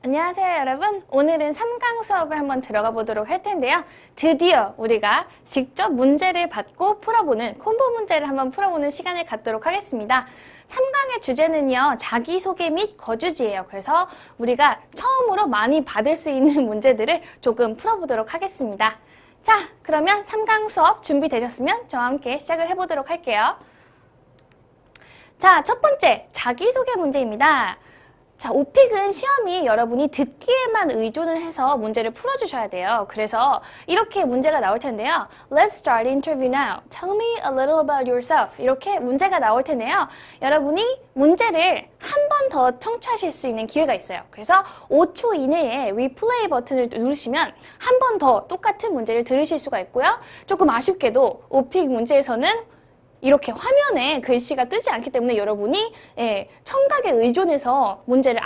안녕하세요 여러분. 오늘은 3강 수업을 한번 들어가 보도록 할 텐데요. 드디어 우리가 직접 문제를 받고 풀어보는 콤보 문제를 한번 풀어보는 시간을 갖도록 하겠습니다. 3강의 주제는요 자기소개 및 거주지예요. 그래서 우리가 처음으로 많이 받을 수 있는 문제들을 조금 풀어보도록 하겠습니다. 자 그러면 3강 수업 준비되셨으면 저와 함께 시작을 해보도록 할게요. 자, 첫 번째, 자기소개 문제입니다. 자, 오픽은 시험이 여러분이 듣기에만 의존을 해서 문제를 풀어주셔야 돼요. 그래서 이렇게 문제가 나올 텐데요. Let's start interview now. Tell me a little about yourself. 이렇게 문제가 나올 텐데요. 여러분이 문제를 한 번 더 청취하실 수 있는 기회가 있어요. 그래서 5초 이내에 리플레이 버튼을 누르시면 한 번 더 똑같은 문제를 들으실 수가 있고요. 조금 아쉽게도 오픽 문제에서는 이렇게 화면에 글씨가 뜨지 않기 때문에 여러분이 예, 청각에 의존해서 문제를